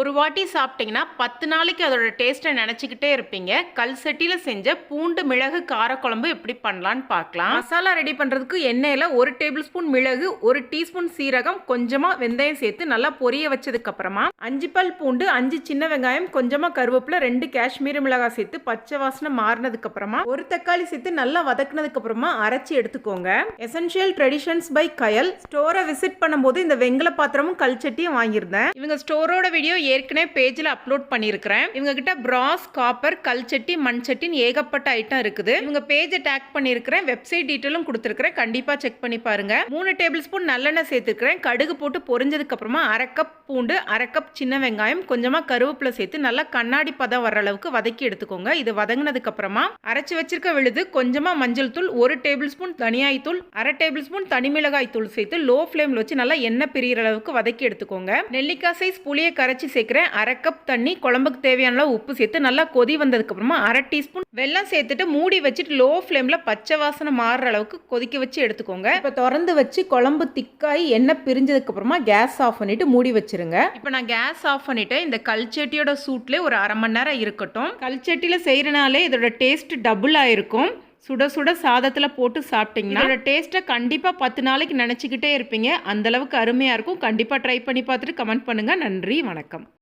ஒரு வாட்டி சாப்பிட்டீங்கன்னா பத்து நாளைக்கு அதோட டேஸ்ட்டை நினச்சிக்கிட்டே இருப்பீங்க. கல் சட்டியில் செஞ்ச பூண்டு மிளகு காரக்குழம்பு எப்படி பண்ணலான்னு பார்க்கலாம். மசாலா ரெடி பண்ணுறதுக்கு எண்ணெயில் ஒரு டேபிள் ஸ்பூன் மிளகு ஒரு டீஸ்பூன் சீரகம் கொஞ்சமாக வெந்தயம் சேர்த்து நல்லா பொரிய வச்சதுக்கப்புறமா அஞ்சு பல் பூண்டு அஞ்சு சின்ன வெங்காயம் கொஞ்சமாக கருவேப்பிலை ரெண்டு காஷ்மீரி மிளகாய் சேர்த்து பச்சை வாசனை மாறினதுக்கப்புறமா ஒரு தக்காளி சேர்த்து நல்லா வதக்குனதுக்கப்புறமா அரைச்சி எடுத்துக்கோங்க. எசென்ஷியல் ட்ரெடிஷன்ஸ் பை கயல் ஸ்டோரை விசிட் பண்ணும்போது இந்த வெங்கல பாத்திரமும் கல் சட்டியும் வாங்கியிருந்தேன். இவங்க ஸ்டோரோட வீடியோ ஏற்கனவே பேஜில் அப்லோட் பண்ணியிருக்கிறேன். இவங்க கிட்ட பிராஸ் காப்பர் கல் சட்டி மண் சட்டின்னு ஏகப்பட்ட ஐட்டம் இருக்குது. இவங்க பேஜை டேக் பண்ணியிருக்கிறேன். வெப்சைட் டீட்டெயிலும் கொடுத்துருக்கிறேன். கண்டிப்பாக செக் பண்ணி பாருங்க. மூணு டேபிள் ஸ்பூன் நல்லெண்ணெய் சேர்த்துருக்கிறேன். கடுகு போட்டு பொரிஞ்சதுக்கு அப்புறமா அரை கப் பூண்டு அரை கப் சின்ன வெங்காயம் கொஞ்சமாக கருவேப்பிலை சேர்த்து நல்லா கண்ணாடி பதம் வர அளவுக்கு வதக்கி எடுத்துக்கோங்க. இது வதங்கினதுக்கு அப்புறமா அரைச்சி வச்சிருக்க விழுது கொஞ்சமாக மஞ்சள் தூள் ஒரு டேபிள் ஸ்பூன் தனியாய் தூள் அரை டேபிள் ஸ்பூன் தனிமிளகாய் தூள் சேர்த்து லோ ஃப்ளேமில் வச்சு நல்லா எண்ணெய் பிரியிற அளவுக்கு வதக்கி எடுத்துக்கோங்க. நெல்லிக்காய் சைஸ் புளியை கரைச்சி சேர்க்குறேன். அரை கப் தண்ணி குழம்புக்கு தேவையான உப்பு சேர்த்து நல்லா கொதி வந்ததுக்கு அப்புறமா அரை டீஸ்பூன் வெல்லம் சேர்த்துட்டு மூடி வச்சுட்டு லோ ஃப்ளேமில் பச்சை வாசனை மாறுற அளவுக்கு கொதிக்க வச்சு எடுத்துக்கோங்க. இப்போ திறந்து வச்சு குழம்பு திக்காய் எண்ணெய் பிரிஞ்சதுக்கு அப்புறமா கேஸ் ஆஃப் பண்ணிட்டு மூடி வச்சிருங்க. இப்போ நான் கேஸ் ஆஃப் பண்ணிட்டு இந்த கல்ச்சட்டியோட சூட்லேயே ஒரு அரை மணி நேரம் இருக்கட்டும். கல்ச்சட்டியில் செய்கிறனாலே இதோட டேஸ்ட் டபுள் ஆயிருக்கும் சுட சுட சாதத்தில் போட்டு சாப்பிட்டீங்கன்னா இதோட டேஸ்ட்டை கண்டிப்பாக பத்து நாளைக்கு நினச்சிக்கிட்டே இருப்பீங்க. அந்தளவுக்கு அருமையாக இருக்கும். கண்டிப்பாக ட்ரை பண்ணி பார்த்துட்டு கமெண்ட் பண்ணுங்கள் நன்றி வணக்கம்.